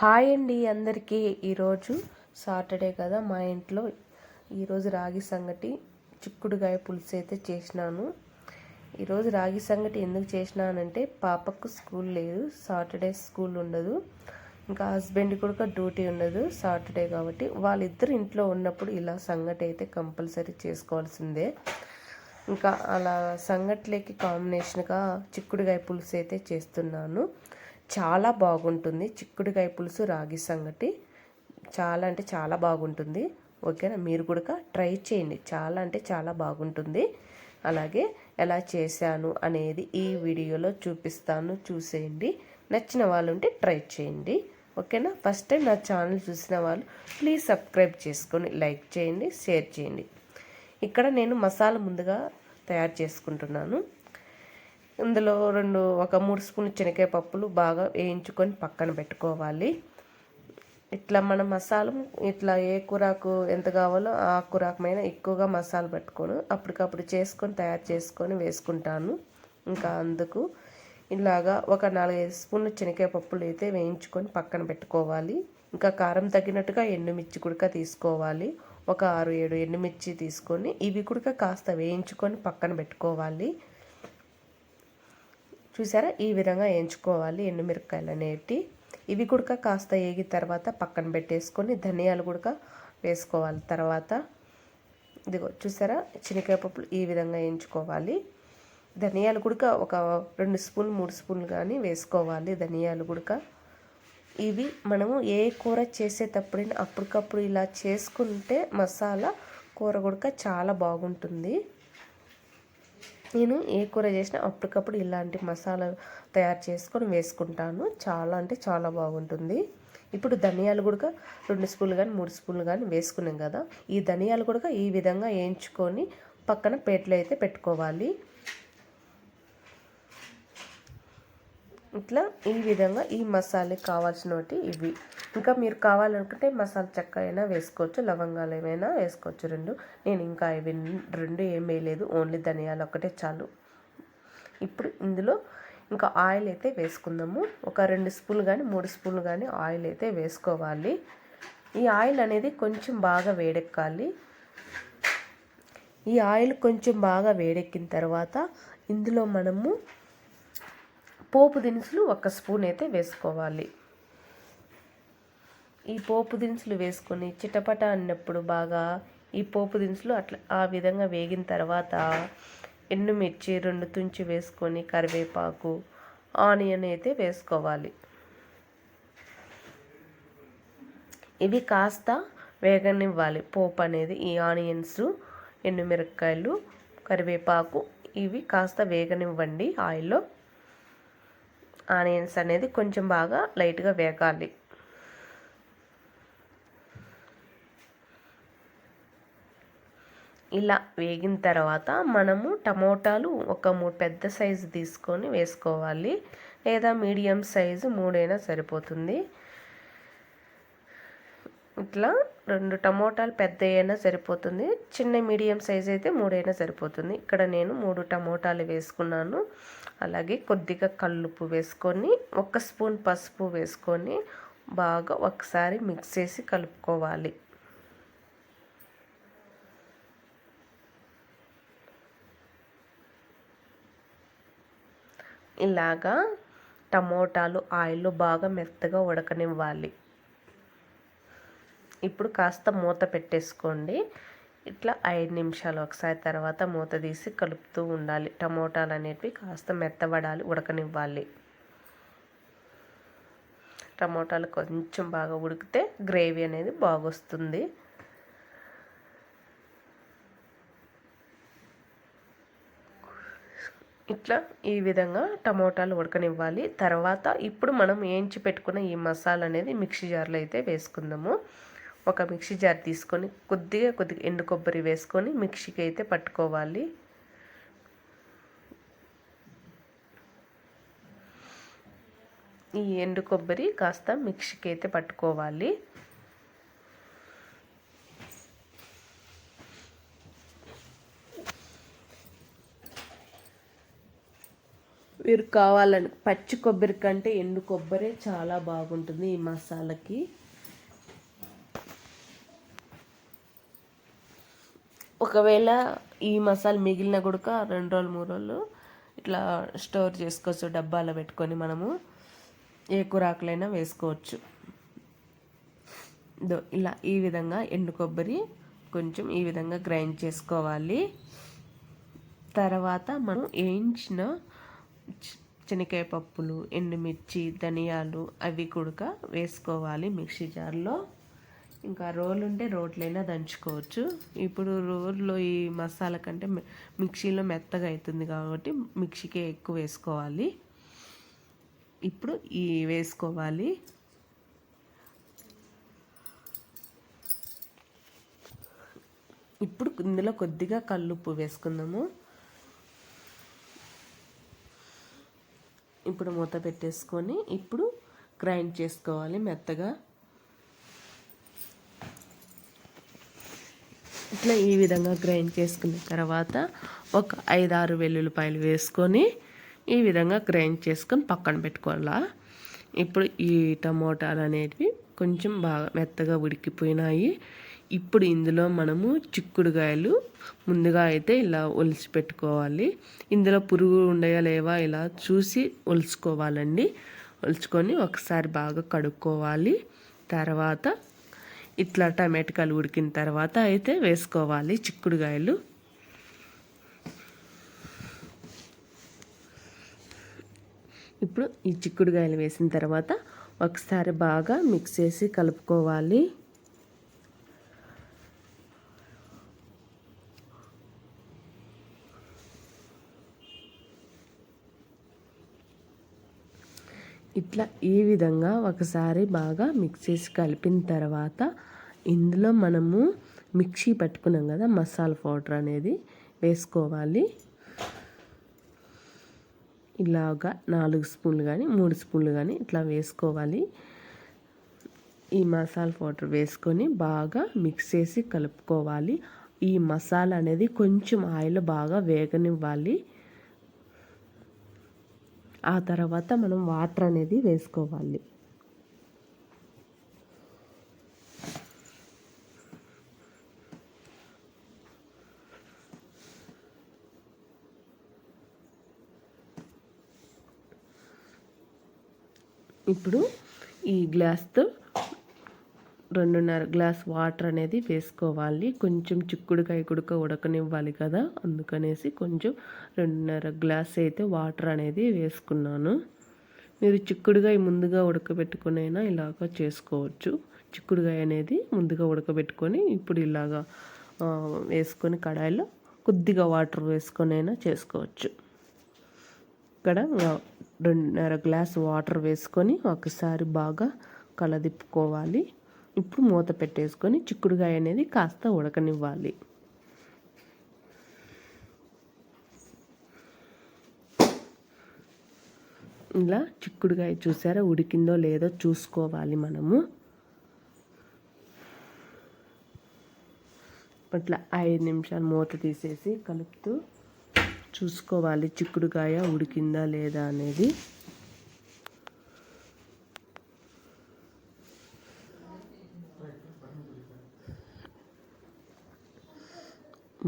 Hi అండి అందరికీ. ఈరోజు సాటర్డే కదా మా ఇంట్లో ఈరోజు రాగి సంగటి చిక్కుడుగాయ పులుసు అయితే చేసినాను. ఈరోజు రాగి సంగటి ఎందుకు చేసినానంటే పాపకు స్కూల్ లేదు సాటర్డే స్కూల్ ఉండదు ఇంకా హస్బెండ్ కూడా డ్యూటీ ఉండదు సాటర్డే కాబట్టి. వాళ్ళిద్దరు ఇంట్లో ఉన్నప్పుడు ఇలా సంగటి అయితే కంపల్సరీ చేసుకోవాల్సిందే. ఇంకా అలా సంగట్లేకి కాంబినేషన్గా చిక్కుడుగాయ పులుసు అయితే చేస్తున్నాను. చాలా బాగుంటుంది. చిక్కుడుకాయ పులుసు రాగి సంగటి. చాలా అంటే చాలా బాగుంటుంది. ఓకేనా? మీరు కూడా ట్రై చేయండి. చాలా అంటే చాలా బాగుంటుంది. అలాగే ఎలా చేశాను అనేది ఈ వీడియోలో చూపిస్తాను. చూసేయండి. నచ్చిన వాళ్ళు ఉంటే ట్రై చేయండి. ఓకేనా? ఫస్ట్ టైం నా ఛానల్ చూసిన వాళ్ళు ప్లీజ్ సబ్స్క్రైబ్ చేసుకొని లైక్ చేయండి షేర్ చేయండి. ఇక్కడ నేను మసాలా ముందుగా తయారు చేసుకుంటున్నాను. ఇందులో రెండు ఒక మూడు స్పూన్లు శనగకాయ పప్పులు బాగా వేయించుకొని పక్కన పెట్టుకోవాలి. ఇట్లా మన మసాలా ఇట్లా ఏ కూరకు ఎంత కావాలో ఆ కూరకమైన ఎక్కువగా మసాలా పెట్టుకొని అప్పటికప్పుడు చేసుకొని తయారు చేసుకొని వేసుకుంటాను. ఇంకా అందుకు ఇలాగా ఒక నాలుగైదు స్పూన్లు శనగకాయ పప్పులు అయితే వేయించుకొని పక్కన పెట్టుకోవాలి. ఇంకా కారం తగినట్టుగా ఎండుమిర్చి కుడక తీసుకోవాలి. ఒక ఆరు ఏడు ఎండుమిర్చి తీసుకొని ఇవి కూడా కాస్త వేయించుకొని పక్కన పెట్టుకోవాలి. చూసారా? ఈ విధంగా వేయించుకోవాలి ఎండుమిరపకాయలు అనేటి. ఇవి కూడా కాస్త వేగిన తర్వాత పక్కన పెట్టేసుకొని ధనియాలు కూడా వేసుకోవాలి. తర్వాత ఇదిగో చూసారా? చినికాయ పప్పులు ఈ విధంగా వేయించుకోవాలి ధనియాలు కూడా ఒక రెండు స్పూన్లు మూడు స్పూన్లు కానీ వేసుకోవాలి ధనియాలు కూడా. ఇవి మనము ఏ కూర చేసేటప్పుడైనా అప్పటికప్పుడు ఇలా చేసుకుంటే మసాలా కూర కూడా చాలా బాగుంటుంది. నేను ఏ కూర చేసినా అప్పటికప్పుడు ఇలాంటి మసాలా తయారు చేసుకొని వేసుకుంటాను. చాలా అంటే చాలా బాగుంటుంది. ఇప్పుడు ధనియాలు కూడా రెండు స్పూన్లు కానీ మూడు స్పూన్లు కానీ వేసుకున్నాం కదా. ఈ ధనియాలు కూడా ఈ విధంగా వేయించుకొని పక్కన పేట్లు అయితే పెట్టుకోవాలి. ఇట్లా ఈ విధంగా ఈ మసాలాకి కావాల్సినవి ఇవి. ఇంకా మీరు కావాలనుకుంటే మసాలా చెక్క అయినా వేసుకోవచ్చు లవంగాలు ఏమైనా వేసుకోవచ్చు రెండు. నేను ఇంకా ఇవి రెండు ఏం వేయలేదు ఓన్లీ ధనియాలు ఒకటే చాలు. ఇప్పుడు ఇందులో ఇంకా ఆయిల్ అయితే వేసుకుందాము. ఒక రెండు స్పూన్లు కానీ మూడు స్పూన్లు కానీ ఆయిల్ అయితే వేసుకోవాలి. ఈ ఆయిల్ అనేది కొంచెం బాగా వేడెక్కాలి. ఈ ఆయిల్ కొంచెం బాగా వేడెక్కిన తర్వాత ఇందులో మనము పోపు దినుసులు ఒక స్పూన్ అయితే వేసుకోవాలి. ఈ పోపు దినుసులు వేసుకొని చిటపట అన్నప్పుడు బాగా ఈ పోపు దినుసులు అట్లా ఆ విధంగా వేగిన తర్వాత ఎండుమిర్చి రెండు తుంచి వేసుకొని కరివేపాకు ఆనియన్ అయితే వేసుకోవాలి. ఇవి కాస్త వేగనివ్వాలి. పోపు అనేది ఈ ఆనియన్స్ ఎండుమిరపకాయలు కరివేపాకు ఇవి కాస్త వేగనివ్వండి ఆయిల్లో. ఆనియన్స్ అనేది కొంచెం బాగా లైట్గా వేగాలి. ఇలా వేగిన తర్వాత మనము టమోటాలు ఒక మూడు పెద్ద సైజు తీసుకొని వేసుకోవాలి. లేదా మీడియం సైజు మూడైనా సరిపోతుంది. ఇట్లా రెండు టమోటాలు పెద్ద అయినా సరిపోతుంది. చిన్న మీడియం సైజ్ అయితే మూడైనా సరిపోతుంది. ఇక్కడ నేను మూడు టమోటాలు వేసుకున్నాను. అలాగే కొద్దిగా కల్లుపు వేసుకొని ఒక స్పూన్ పసుపు వేసుకొని బాగా ఒకసారి మిక్స్ చేసి కలుపుకోవాలి. ఇలాగా టమోటాలు ఆయిల్ బాగా మెత్తగా ఉడకనివ్వాలి. ఇప్పుడు కాస్త మూత పెట్టేసుకోండి. ఇట్లా ఐదు నిమిషాలు ఒకసారి తర్వాత మూత తీసి కలుపుతూ ఉండాలి. టమోటాలు అనేటివి కాస్త మెత్తబడాలి ఉడకనివ్వాలి. టమోటాలు కొంచెం బాగా ఉడికితే గ్రేవీ అనేది బాగొస్తుంది. ఇట్లా ఈ విధంగా టమోటాలు ఉడకనివ్వాలి. తర్వాత ఇప్పుడు మనం వేయించి పెట్టుకున్న ఈ మసాలా అనేది మిక్సీ జార్లో అయితే వేసుకుందాము. ఒక మిక్సీ జార్ తీసుకొని కొద్దిగా కొద్దిగా ఎండు కొబ్బరి వేసుకొని మిక్సీకి అయితే పట్టుకోవాలి. ఈ ఎండు కొబ్బరి కాస్త మిక్సీకి అయితే పట్టుకోవాలి. మీరు కావాలని పచ్చి కొబ్బరి కంటే ఎండు కొబ్బరి చాలా బాగుంటుంది ఈ మసాలాకి. ఒకవేళ ఈ మసాలా మిగిలిన కూడా రెండు రోజులు మూడు రోజులు ఇట్లా స్టోర్ చేసుకోవచ్చు డబ్బాలో పెట్టుకొని మనము. ఏ కూరాకులైనా వేసుకోవచ్చు. దో ఇలా ఈ విధంగా ఎండు కొబ్బరి కొంచెం ఈ విధంగా గ్రైండ్ చేసుకోవాలి. తర్వాత మనం వేయించిన శనగకాయ పప్పులు ఎండుమిర్చి ధనియాలు అవి కూడా వేసుకోవాలి మిక్సీ జార్లో. ఇంకా రోలు ఉంటే రోట్లైనా దంచుకోవచ్చు. ఇప్పుడు రోల్లో ఈ మసాలా కంటే మిక్సీలో మెత్తగా అవుతుంది కాబట్టి మిక్సీకే ఎక్కువ వేసుకోవాలి. ఇప్పుడు ఈ వేసుకోవాలి. ఇప్పుడు ఇందులో కొద్దిగా కల్లుప్పు వేసుకుందాము. ఇప్పుడు మూత పెట్టేసుకొని ఇప్పుడు గ్రైండ్ చేసుకోవాలి మెత్తగా. ఇట్లా ఈ విధంగా గ్రైండ్ చేసుకున్న తర్వాత ఒక ఐదారు వెల్లుల్లిపాయలు వేసుకొని ఈ విధంగా గ్రైండ్ చేసుకొని పక్కన పెట్టుకోవాలా. ఇప్పుడు ఈ టమోటాలు అనేటివి కొంచెం బాగా మెత్తగా ఉడికిపోయినాయి. ఇప్పుడు ఇందులో మనము చిక్కుడుగాయలు ముందుగా అయితే ఇలా ఒలిచి పెట్టుకోవాలి. ఇందులో పురుగు ఉండయా లేవా ఇలా చూసి ఒలుచుకోవాలండి. ఒలుచుకొని ఒకసారి బాగా కడుక్కోవాలి. తర్వాత ఇట్లా టమాటకాయలు ఉడికిన తర్వాత అయితే వేసుకోవాలి చిక్కుడుకాయలు ఇప్పుడు ఈ చిక్కుడుకాయలు వేసిన తర్వాత ఒకసారి బాగా మిక్స్ చేసి కలుపుకోవాలి. ఇట్లా ఈ విధంగా ఒకసారి బాగా మిక్స్ చేసి కలిపిన తర్వాత ఇందులో మనము మిక్సీ పెట్టుకున్నాం కదా మసాలా పౌడర్ అనేది వేసుకోవాలి. ఇలాగా నాలుగు స్పూన్లు కానీ మూడు స్పూన్లు కానీ ఇట్లా వేసుకోవాలి. ఈ మసాలా పౌడర్ వేసుకొని బాగా మిక్స్ చేసి కలుపుకోవాలి. ఈ మసాలా అనేది కొంచెం ఆయిల్ బాగా వేగనివ్వాలి. ఆ తర్వాత మనం వాటర్ అనేది వేసుకోవాలి. ఇప్పుడు ఈ గ్లాస్తో రెండున్నర గ్లాస్ వాటర్ అనేది వేసుకోవాలి. కొంచెం చిక్కుడుకాయ కుడుక ఉడకనివ్వాలి కదా. అందుకనేసి కొంచెం రెండున్నర గ్లాస్ అయితే వాటర్ అనేది వేసుకున్నాను. మీరు చిక్కుడుకాయ ముందుగా ఉడకబెట్టుకునైనా ఇలాగ చేసుకోవచ్చు. చిక్కుడుకాయ అనేది ముందుగా ఉడకబెట్టుకొని ఇప్పుడు ఇలాగా వేసుకొని కడాయిలో కొద్దిగా వాటర్ వేసుకొనైనా చేసుకోవచ్చు. ఇక్కడ రెండున్నర గ్లాస్ వాటర్ వేసుకొని ఒకసారి బాగా కలదిప్పుకోవాలి. ఇప్పుడు మూత పెట్టేసుకొని చిక్కుడుకాయ అనేది కాస్త ఉడకనివ్వాలి. ఇలా చిక్కుడుకాయ చూసారా? ఉడికిందో లేదో చూసుకోవాలి మనము. అట్లా ఐదు నిమిషాలు మూత తీసేసి కలుపుతూ చూసుకోవాలి చిక్కుడుకాయ ఉడికిందా లేదా అనేది.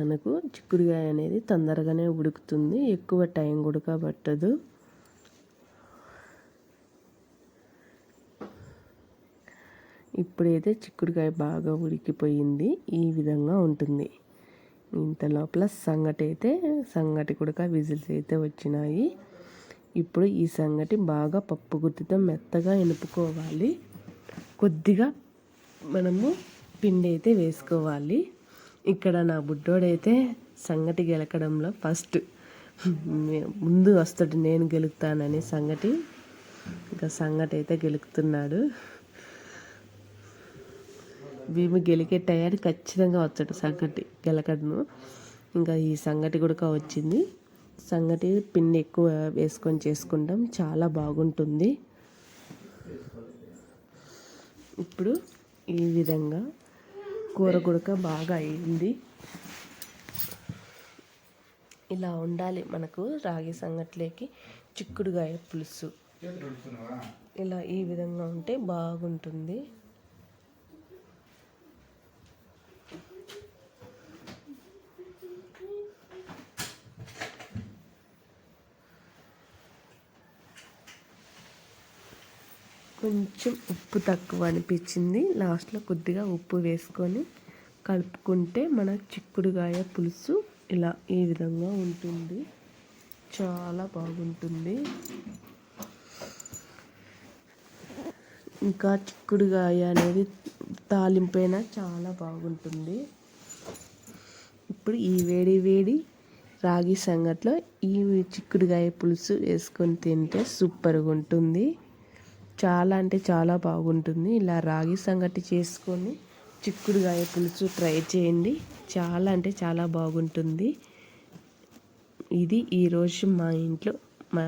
మనకు చిక్కుడుకాయ అనేది తొందరగానే ఉడుకుతుంది. ఎక్కువ టైం కూడా పట్టదు. ఇప్పుడైతే చిక్కుడుకాయ బాగా ఉడికిపోయింది. ఈ విధంగా ఉంటుంది. ఇంత లోపల సంగటి అయితే సంగటి కూడా విజిల్స్ అయితే వచ్చినాయి. ఇప్పుడు ఈ సంగటి బాగా పప్పు గుత్తితో మెత్తగా ఎనుపుకోవాలి. కొద్దిగా మనము పిండి అయితే వేసుకోవాలి. ఇక్కడ నా బుడ్డోడైతే సంగటి గెలకడంలో ఫస్ట్ ముందు వస్తాడు నేను గెలుపుతానని సంగటి. ఇంకా సంగటి అయితే గెలుపుతున్నాడు భీము గెలికే టయానికి ఖచ్చితంగా వచ్చాడు సంగటి గెలకడను. ఇంకా ఈ సంగటి కూడా వచ్చింది. సంగటి పిండి ఎక్కువ వేసుకొని చేసుకుంటాం. చాలా బాగుంటుంది. ఇప్పుడు ఈ విధంగా కూర గుడక బాగా అయింది. ఇలా ఉండాలి మనకు రాగి సంగట్లేకి చిక్కుడుగాయ పులుసు. ఇలా ఈ విధంగా ఉంటే బాగుంటుంది. కొంచెం ఉప్పు తక్కువ అనిపించింది. లాస్ట్లో కొద్దిగా ఉప్పు వేసుకొని కలుపుకుంటే మన చిక్కుడుగాయ పులుసు ఇలా ఈ విధంగా ఉంటుంది. చాలా బాగుంటుంది. ఇంకా చిక్కుడుగాయ అనేది తాలింపైన చాలా బాగుంటుంది. ఇప్పుడు ఈ వేడి వేడి రాగి సంగట్లో ఈ చిక్కుడుగాయ పులుసు వేసుకొని తింటే సూపర్గా ఉంటుంది. చాలా అంటే చాలా బాగుంటుంది. ఇలా రాగి సంగటి చేసుకొని చిక్కుడుగాయ పులుసు ట్రై చేయండి. చాలా అంటే చాలా బాగుంటుంది. ఇది ఈరోజు మా ఇంట్లో మా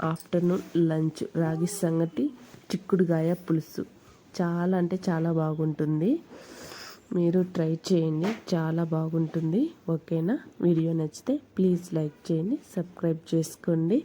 ఆఫ్టర్నూన్ లంచ్ రాగి సంగటి చిక్కుడుగాయ పులుసు. చాలా అంటే చాలా బాగుంటుంది. మీరు ట్రై చేయండి. చాలా బాగుంటుంది. ఓకేనా? వీడియో నచ్చితే ప్లీజ్ లైక్ చేయండి. సబ్స్క్రైబ్ చేసుకోండి.